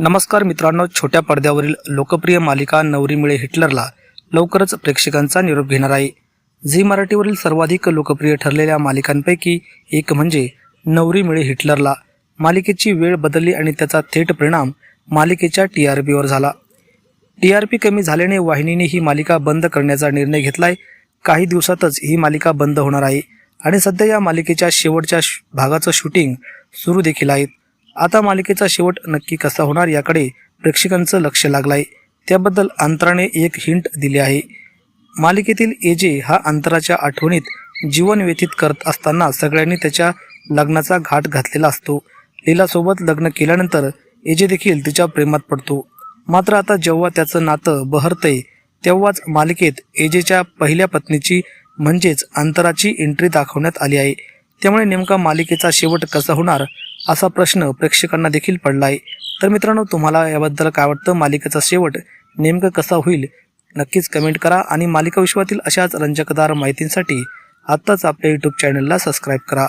नमस्कार मित्रांनो छोट्या पडद्यावरील लोकप्रिय मालिका नवरी मिळे हिटलरला लवकरच प्रेक्षकांचा निरोप घेणार आहे. झी मराठीवरील सर्वाधिक लोकप्रिय ठरलेल्या मालिकांपैकी एक म्हणजे नवरी मिळे हिटलरला. मालिकेची वेळ बदलली आणि त्याचा थेट परिणाम मालिकेच्या टी आर पीवर झाला. टी आर पी कमी झाल्याने वाहिनीने ही मालिका बंद करण्याचा निर्णय घेतलाय. काही दिवसातच ही मालिका बंद होणार आहे. आणि सध्या या मालिकेच्या शेवटच्या भागाचं शूटिंग सुरू देखील आहेत आता मालिकेचा शेवट नक्की कसा होणार याकडे प्रेक्षकांचं लक्ष लागलंय. त्याबद्दल अंतराने एक हिंट दिली आहे. मालिकेतील एजे हा अंतराच्या आठवणीत जीवन व्यतीत करत असताना सगळ्यांनी त्याच्या लग्नाचा घाट घातलेला असतो. लीलासोबत लग्न केल्यानंतर एजे देखील तिच्या प्रेमात पडतो. मात्र आता जेव्हा त्याचं नातं बहरतंय तेव्हाच मालिकेत एजेच्या पहिल्या पत्नीची म्हणजेच अंतराची एंट्री दाखवण्यात आली आहे. त्यामुळे नेमका मालिकेचा शेवट कसा होणार असा प्रश्न प्रेक्षकांना देखील पडला आहे तर मित्रांनो तुम्हाला याबद्दल काय वाटतं? मालिकेचा शेवट नेमकं कसा होईल? नक्कीच कमेंट करा आणि मालिका विश्वातील अशाच रंजकदार माहितींसाठी आत्ताच आपल्या यूट्यूब चॅनलला सबस्क्राईब करा.